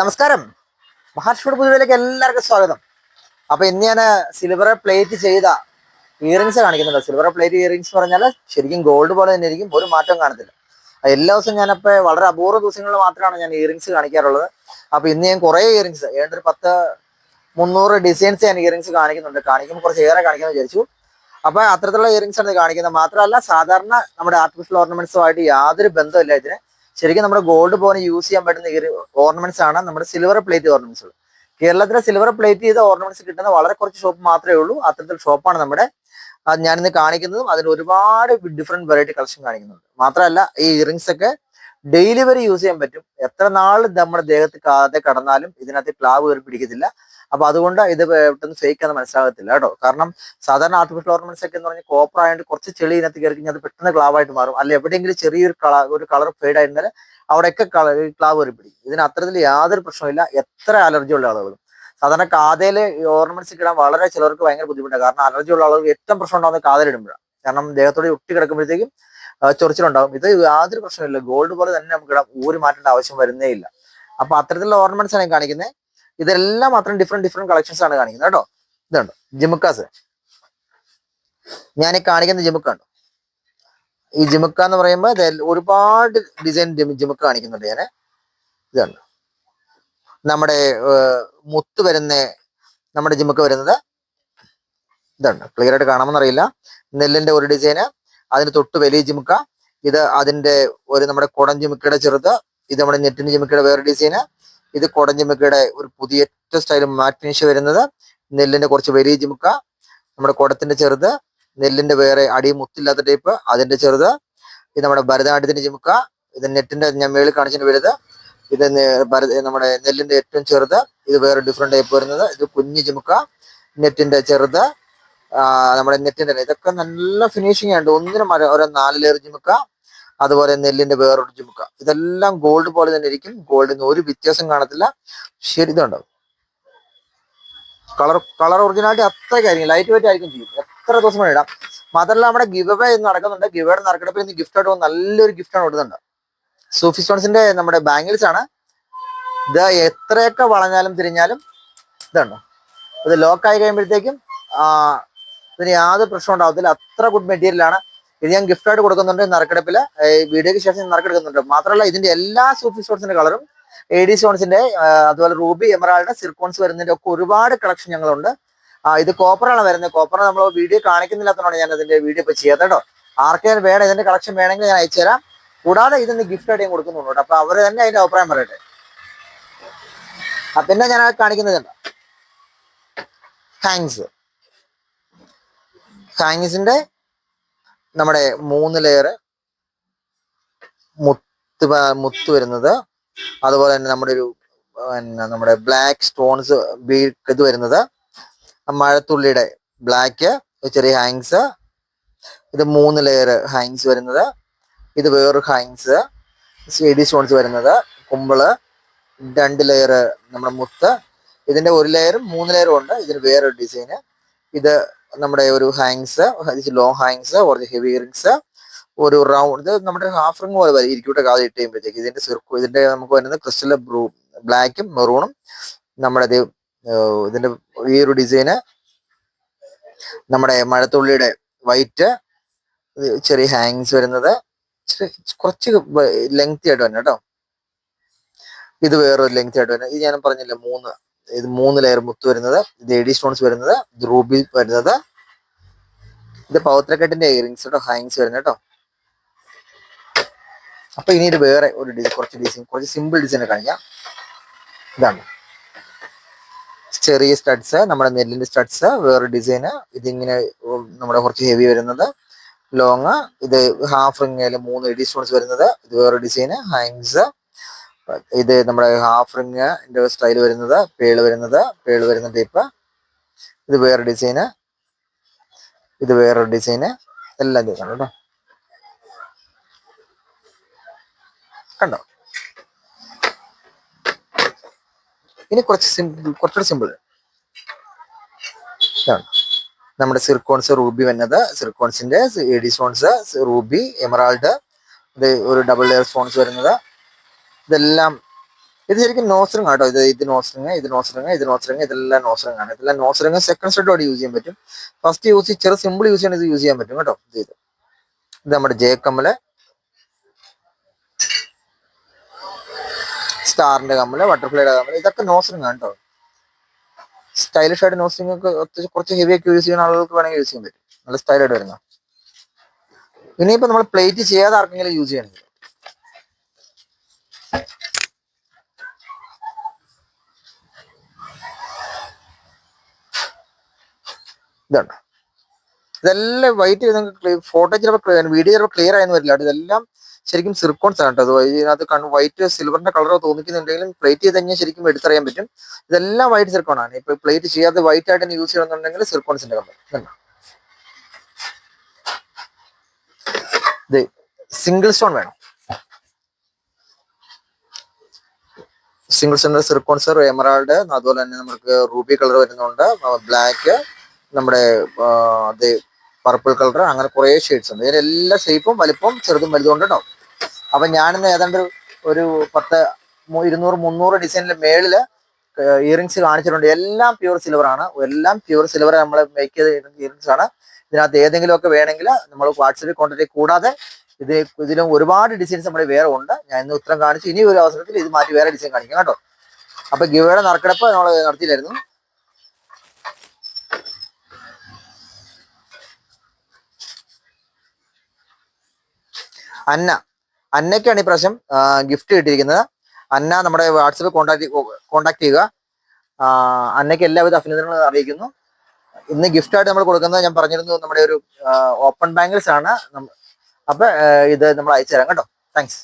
നമസ്കാരം. മഹാഷ്മയുടെ പുതുവിലേക്ക് എല്ലാവർക്കും സ്വാഗതം. അപ്പൊ ഇന്ന് ഞാൻ സിൽവർ പ്ലേറ്റ് ചെയ്ത ഇയറിങ്സ് കാണിക്കുന്നുണ്ട് സിൽവർ പ്ലേറ്റ് ഇയറിങ്സ് പറഞ്ഞാൽ ശരിക്കും ഗോൾഡ് പോലെ തന്നെ ഇരിക്കും. ഒരു മാറ്റവും കാണത്തില്ല. എല്ലാ ദിവസവും ഞാനപ്പോ വളരെ അപൂർവ ദിവസങ്ങളിൽ മാത്രമാണ് ഞാൻ ഇയറിങ്സ് കാണിക്കാറുള്ളത്. അപ്പൊ ഇന്ന് ഞാൻ കുറെ ഇയറിങ്സ് ഏതാണ്ട് ഒരു പത്ത് മുന്നൂറ് ഡിസൈൻസ് ഞാൻ ഇയറിങ്സ് കാണിക്കുന്നുണ്ട്. കാണിക്കുമ്പോൾ കുറച്ച് ഏറെ കാണിക്കാമെന്ന് വിചാരിച്ചു. അപ്പൊ അത്തരത്തിലുള്ള ഇയറിങ്സ് ആണ് കാണിക്കുന്നത്. മാത്രമല്ല സാധാരണ നമ്മുടെ ആർട്ടിഫിഷ്യൽ ഓർണമെന്റ്സുമായിട്ട് യാതൊരു ബന്ധമില്ല ഇതിന്. ശരിക്കും നമ്മുടെ ഗോൾഡ് പോലെ യൂസ് ചെയ്യാൻ പറ്റുന്ന ഓർണമെന്റ്സ് ആണ് നമ്മുടെ സിൽവർ പ്ലേറ്റ് ഓർണമെന്റ്സുകൾ കേരളത്തിലെ സിൽവർ പ്ലേറ്റ് ചെയ്ത ഓർണമെന്റ്സ് കിട്ടുന്ന വളരെ കുറച്ച് ഷോപ്പ് മാത്രമേ ഉള്ളൂ. അത്തരത്തിൽ ഷോപ്പാണ് നമ്മുടെ ഞാനിന്ന് കാണിക്കുന്നതും അതിൽ ഒരുപാട് ഡിഫറെന്റ് വെറൈറ്റി കളക്ഷൻ കാണിക്കുന്നുണ്ട്. മാത്രമല്ല ഈ ഇയറിങ്സ് ഒക്കെ ഡെയിലി വരെ യൂസ് ചെയ്യാൻ പറ്റും. എത്ര നാൾ നമ്മുടെ ദേഹത്ത് കാതെ കടന്നാലും ഇതിനകത്ത് ക്ലാവ് കയറി പിടിക്കത്തില്ല. അപ്പൊ അതുകൊണ്ട് ഇത് പെട്ടെന്ന് ഫേക്ക് എന്ന് മനസ്സിലാകത്തില്ല കേട്ടോ. കാരണം സാധാരണ ആർട്ടിഫിഷ്യൽ ഓർണമെന്റ്സ് ഒക്കെ എന്ന് പറഞ്ഞാൽ കോപ്പർ ആയതുകൊണ്ട് കുറച്ച് ചെളി ഇതിനകത്ത് കയറി കഴിഞ്ഞാൽ അത് പെട്ടെന്ന് ക്ലാവ് ആയിട്ട് മാറും. അല്ലെ എവിടെയെങ്കിലും ചെറിയൊരു കള ഒരു കളർ ഫെയ്ഡ് ആയിരുന്നാൽ അവിടെയൊക്കെ ക്ലാവ് കയറി പിടിക്കും ഇതിന് അത്തരത്തിൽ യാതൊരു പ്രശ്നമില്ല എത്ര അലർജി ഉള്ള ആളുകളും. സാധാരണ കാതയിൽ ഓർണമെന്റ്സ് ഇടാൻ വളരെ ചിലർക്ക് ഭയങ്കര ബുദ്ധിമുട്ടാണ് കാരണം അലർജി ഉള്ള ആളുകൾക്ക് ഏറ്റവും പ്രശ്നം ഉണ്ടാകുന്നത് കാതലിടുമ്പോഴാണ് കാരണം ദേഹത്തോട് ഒട്ടി കിടക്കുമ്പോഴത്തേക്കും ചൊറിച്ചിലുണ്ടാവും. ഇത് യാതൊരു പ്രശ്നമില്ല ഗോൾഡ് പോലെ തന്നെ നമുക്ക് ഇടാം. ഊരി മാറ്റേണ്ട ആവശ്യം വരുന്നേ ഇല്ല. അപ്പൊ അത്തരത്തിലുള്ള ഓർണമെന്റ്സ് ആണ് കാണിക്കുന്നത് ഇതെല്ലാം മാത്രം ഡിഫറെന്റ് ഡിഫറെന്റ് കളക്ഷൻസ് ആണ് കാണിക്കുന്നത് കേട്ടോ. ഇതുണ്ട്. ജിമുക്കാസ്. ഞാൻ ഈ കാണിക്കുന്ന ജിമുക്ക ഉണ്ടോ ഈ ജിമുക്ക എന്ന് പറയുമ്പോൾ ഒരുപാട് ഡിസൈൻ ജിമുക്ക കാണിക്കുന്നുണ്ട് ഞാൻ ഇതുണ്ട്. നമ്മുടെ മുത്ത് വരുന്ന നമ്മുടെ ജിമുക്ക വരുന്നത് ഇതുണ്ട്. ക്ലിയർ ആയിട്ട് കാണാമെന്നറിയില്ല. നെല്ലിന്റെ ഒരു ഡിസൈന് അതിന് തൊട്ട് വലിയ ജിമുക്ക. ഇത് അതിന്റെ ഒരു നമ്മുടെ കുടം ജിമുക്കയുടെ ചെറുത് ഇത് നമ്മുടെ നെറ്റിന്റെ ജിമുക്കയുടെ വേറെ ഡിസൈന് ഇത് കുടം ജിമുക്കയുടെ ഒരു പുതിയ സ്റ്റൈൽ മാറ്റ് ഫിനിഷ് വരുന്നത്. നെല്ലിന്റെ കുറച്ച് വലിയ ജിമുക്ക. നമ്മുടെ കുടത്തിന്റെ ചെറുത്. നെല്ലിന്റെ വേറെ അടി മുത്തില്ലാത്ത ടൈപ്പ് അതിന്റെ ചെറുത്. ഇത് നമ്മുടെ ഭരതനാട്യത്തിന്റെ ജിമുക്ക. ഇത് നെറ്റിന്റെ ഞാൻ മേളിൽ കാണിച്ചിട്ട് വലുത്. ഇത് നമ്മുടെ നെല്ലിന്റെ ഏറ്റവും ചെറുത്. ഇത് വേറെ ഡിഫറെന്റ് ടൈപ്പ് വരുന്നത്. ഇത് കുഞ്ഞു ജിമുക്ക. നെറ്റിന്റെ ചെറുത്. നമ്മുടെ നെറ്റിന്റെ ഇതൊക്കെ നല്ല ഫിനിഷിംഗ് ഉണ്ട് ഒന്നിനും ഓരോ നാല് ലെയർ ജിമുക്ക. അതുപോലെ നെല്ലിന്റെ വേറൊരു ചുമക്ക. ഇതെല്ലാം ഗോൾഡ് പോലെ തന്നെ ഇരിക്കും. ഗോൾഡിന് ഒരു വ്യത്യാസം കാണത്തില്ല. ശരി ഇതുണ്ടാവും കളർ കളർ ഒറിജിനാലിറ്റി അത്ര കാര്യം ലൈറ്റ് വെയിറ്റ് ആയിരിക്കും ചെയ്യും. എത്ര ദിവസം വേണം ഇടാം മാത്രമല്ല നമ്മുടെ ഗിവ് അവേ നടക്കുന്നുണ്ട്. ഗിവ് അവേ നടക്കണപ്പോൾ ഇന്ന് ഗിഫ്റ്റ് ആയിട്ട് നല്ലൊരു ഗിഫ്റ്റാണ് കൊടുക്കുന്നുണ്ട് സൂഫി സ്റ്റോൺസിന്റെ നമ്മുടെ ബാംഗിൾസ് ആണ്. ഇത് എത്രയൊക്കെ വളഞ്ഞാലും തിരിഞ്ഞാലും ഇതുണ്ടോ? ഇത് ലോക്കായി കഴിയുമ്പോഴത്തേക്കും ഇതിന് യാതൊരു പ്രശ്നം ഉണ്ടാവത്തില്ല. അത്ര ഗുഡ് മെറ്റീരിയൽ ആണ്. ഇത് ഞാൻ ഗിഫ്റ്റ് ആയിട്ട് കൊടുക്കുന്നുണ്ട് നറുക്കെടുപ്പിൽ. ഈ വീഡിയോക്ക് ശേഷം നറുക്കെടുക്കുന്നുണ്ട്. മാത്രമല്ല ഇതിന്റെ എല്ലാ സൂഫി സ്റ്റോൺസിന്റെ കളറും എ ഡി സ്റ്റോൺസിന്റെ അതുപോലെ റൂബി എമറാൾഡ് സിർക്കോൺസ് വരുന്നതിന്റെ ഒക്കെ ഒരുപാട് കളക്ഷൻ ഞങ്ങളുണ്ട്. ഇത് കോപ്പറാണ് വരുന്നത്. കോപ്പർ നമ്മൾ വീഡിയോ കാണിക്കുന്നില്ലാത്തതാണ് ഞാൻ അതിന്റെ വീഡിയോ ഇപ്പൊ ചെയ്യാത്ത കേട്ടോ. ആർക്കെങ്കിലും വേണം ഇതിന്റെ കളക്ഷൻ വേണമെങ്കിൽ ഞാൻ അയച്ചു തരാം. കൂടാതെ ഇതിന് ഗിഫ്റ്റ് ആയിട്ട് ഞാൻ കൊടുക്കുന്നുണ്ട്. അപ്പൊ അവർ തന്നെ അതിന്റെ അഭിപ്രായം പറയട്ടെ. പിന്നെ ഞാൻ അത് കണ്ടോ? ഹാങ്സ് ഹാങ്സിന്റെ നമ്മുടെ മൂന്ന് ലെയർ മുത്ത് മുത്ത് വരുന്നത്. അതുപോലെ തന്നെ നമ്മുടെ ഒരു പിന്നെ നമ്മുടെ ബ്ലാക്ക് സ്റ്റോൺസ് ഇത് വരുന്നത്. മഴത്തുള്ളിയുടെ ബ്ലാക്ക് ചെറിയ ഹാങ്സ് ഇത് മൂന്ന് ലെയർ ഹാങ്സ് വരുന്നത്. ഇത് വേറൊരു ഹാങ്സ് സ്വീഡി സ്റ്റോൺസ് വരുന്നത്. കുമ്പിൾ രണ്ട് ലെയർ നമ്മുടെ മുത്ത്. ഇതിന്റെ ഒരു ലെയറും മൂന്ന് ലെയറും ഉണ്ട്. ഇതിന് വേറൊരു ഡിസൈന് ഇത് നമ്മുടെ ഒരു ഹാങ്സ് ലോ ഹാങ്സ് കുറച്ച് ഹെവി റിങ്സ് ഒരു റൗണ്ട് നമ്മുടെ ഹാഫ് റിങ് പോലെ വരും ഇരിക്കൂട്ടെ കാത് ഇട്ട് കഴിയുമ്പോഴത്തേക്ക്. ഇതിന്റെ സിർക്കു ഇതിന്റെ നമുക്ക് വരുന്നത് ക്രിസ്റ്റൽ ബ്രൂ ബ്ലാക്കും മെറൂണും നമ്മുടെ ഇത് ഇതിന്റെ ഈ ഒരു ഡിസൈന് നമ്മുടെ മഴത്തുള്ളിയുടെ വൈറ്റ് ചെറിയ ഹാങ്സ് വരുന്നത്. കുറച്ച് ലെങ്തി ആയിട്ട് തന്നെ കേട്ടോ. ഇത് വേറൊരു ലെങ്തി ആയിട്ട് വരുന്നത് ഇത് ഞാൻ പറഞ്ഞില്ല മൂന്ന് ഇത് മൂന്ന് ലെയർ മുത്ത് വരുന്നത് ഇത് എഡി സ്റ്റോൺസ് വരുന്നത് ഇത് റൂബി വരുന്നത്. ഇത് പൗത്രക്കെട്ടിന്റെ ഇയറിങ്സ് കേട്ടോ ഹാങ്സ് വരുന്നത് കേട്ടോ അപ്പൊ ഇനി ഇത് വേറെ ഒരു ഡിസൈൻ കുറച്ച് ഡിസൈൻ കുറച്ച് സിമ്പിൾ ഡിസൈൻ കാണിക്കാം. ഇതാണ്. ചെറിയ സ്റ്റഡ്സ് നമ്മുടെ നെല്ലിന്റെ സ്റ്റഡ്സ് വേറെ ഡിസൈന് ഇതിങ്ങനെ നമ്മുടെ കുറച്ച് ഹെവി വരുന്നത്. ലോങ് ഇത് ഹാഫ് റിംഗ് മൂന്ന് എഡി സ്റ്റോൺസ് വരുന്നത്. ഇത് വേറെ ഡിസൈന് ഹാങ്സ് ഇത് നമ്മുടെ ഹാഫ് റിങ്ങിന്റെ സ്റ്റൈൽ വരുന്നത് പേൾ വരുന്നത് പേൾ വരുന്ന ടൈപ്പ് ഇത് വേറെ ഡിസൈന് ഇത് വേറൊരു ഡിസൈന് എല്ലാം ചെയ്യണം കേട്ടോ കണ്ടോ? ഇനി കുറച്ച് സിമ്പിൾ കുറച്ചുകൂടി സിമ്പിൾ നമ്മുടെ സിർക്കോൺസ് റൂബി വന്നത്. സിർക്കോൺസിന്റെ എഡി സ്റ്റോൺസ് റൂബി എമറാൾഡ് ഇത് ഒരു ഡബിൾ ലെയർ സ്റ്റോൺസ് വരുന്നത്. ഇതെല്ലാം ഇത് ശരിക്കും നോസറിങ് ആട്ടോ. ഇത് ഇത് നോസറിങ് ഇത് നോസറിങ് ഇത് നോസറിങ് ഇതെല്ലാം നോസറിങ് ആണ്. ഇതെല്ലാം നോസറിങ് സെക്കൻഡ് സ്റ്റെഡോട് യൂസ് ചെയ്യാൻ പറ്റും. ഫസ്റ്റ് യൂസ് ചെറു സിമ്പിൾ യൂസ് ചെയ്യണം ഇത് യൂസ് ചെയ്യാൻ പറ്റും കേട്ടോ. ഇത് ഇത്. ഇത് നമ്മുടെ ജെ കമ്മൽ സ്റ്റാറിന്റെ കമ്മൽ ബട്ടർഫ്ലൈയുടെ കമ്മൽ ഇതൊക്കെ നോസറിങ് ആണ് കേട്ടോ. സ്റ്റൈലിഷ് ആയിട്ട് നോസറിങ് ഒക്കെ കുറച്ച് ഹെവി ഒക്കെ യൂസ് ചെയ്യുന്ന ആളുകൾക്ക് വേണമെങ്കിൽ യൂസ് ചെയ്യാൻ പറ്റും. നല്ല സ്റ്റൈലായിട്ട് വരുന്ന ഇനിയിപ്പോ നമ്മൾ പ്ലേറ്റ് ചെയ്യാതെ ആർക്കെങ്കിലും യൂസ് ചെയ്യണമെങ്കിൽ ഇതുണ്ട്. ഇതെല്ലാം വൈറ്റ് നിങ്ങൾക്ക് ഫോട്ടോ ചിലപ്പോൾ വീഡിയോ ചിലപ്പോൾ ക്ലിയർ ആയെന്ന് വരില്ല. ഇതെല്ലാം ശരിക്കും സിർക്കോൺസ് ആണ് കേട്ടോ ഇതിനകത്ത് കണ്ണ് വൈറ്റ് സിൽവറിന്റെ കളറോ തോന്നിക്കുന്നുണ്ടെങ്കിലും പ്ലേറ്റ് ചെയ്ത് കഴിഞ്ഞാൽ ശരിക്കും എടുത്തറിയാൻ പറ്റും. ഇതെല്ലാം വൈറ്റ് സിർക്കോൺ ആണ്. ഇപ്പൊ പ്ലേറ്റ് ചെയ്യാതെ വൈറ്റ് ആയിട്ട് തന്നെ യൂസ് ചെയ്യണമെന്നുണ്ടെങ്കിൽ സിർക്കോൺസിന്റെ കളർ ഇതുണ്ട്. ഇത് സിംഗിൾ സ്റ്റോൺ വേണം. സിംഗിൾ സ്റ്റോൺ സിർക്കോൺസ് എമറാൾഡ് അതുപോലെ തന്നെ നമുക്ക് റൂബി കളർ വരുന്നുണ്ട്. ബ്ലാക്ക് നമ്മുടെ അത് പർപ്പിൾ കളർ അങ്ങനെ കുറേ ഷെയ്ഡ്സ് ഉണ്ട്. ഇതിന്റെ എല്ലാ ഷേപ്പും വലിപ്പം ചെറുതും വലുതും ഉണ്ട് കേട്ടോ അപ്പൊ ഞാനിന്ന് ഏതാണ്ട് ഒരു- പത്ത് ഇരുന്നൂറ് മുന്നൂറ് ഡിസൈനിന്റെ മേളിൽ ഇയറിങ്സ് കാണിച്ചിട്ടുണ്ട്. എല്ലാം പ്യുവർ സിൽവർ ആണ്. എല്ലാം പ്യുവർ സിൽവർ നമ്മൾ മേക്ക് ചെയ്ത ഇയറിങ്സ് ആണ്. ഇതിനകത്ത് ഏതെങ്കിലുമൊക്കെ വേണമെങ്കിൽ നമ്മൾ വാട്സപ്പിൽ കോൺടാക്ട് കൂടാതെ ഇത് ഇതിലും ഒരുപാട് ഡിസൈൻസ് നമ്മുടെ വേറെ ഉണ്ട്. ഞാൻ ഇന്ന് ഉത്തരം കാണിച്ചു. ഇനി ഒരു അവസരത്തിൽ ഇത് മാറ്റി വേറെ ഡിസൈൻ കാണിക്കാം കേട്ടോ. അപ്പൊ ഗിവയുടെ നറുക്കെടുപ്പ് നമ്മൾ നടത്തിയില്ലായിരുന്നു. അന്ന. അന്നയ്ക്കാണ് ഈ പ്രാവശ്യം ഗിഫ്റ്റ് കിട്ടിയിരിക്കുന്നത്. അന്ന നമ്മുടെ വാട്സപ്പിൽ കോൺടാക്ട് കോൺടാക്ട് ചെയ്യുക. അന്നയ്ക്ക് എല്ലാവിധ അഭിനന്ദനങ്ങളും അറിയിക്കുന്നു. ഇന്ന് ഗിഫ്റ്റ് ആയിട്ട് നമ്മൾ കൊടുക്കുന്നത് ഞാൻ പറഞ്ഞിരുന്നു നമ്മുടെ ഒരു ഓപ്പൺ ബാങ്കിൾസ് ആണ്. അപ്പൊ ഇത് നമ്മൾ അയച്ചു തരാം കേട്ടോ. താങ്ക്സ്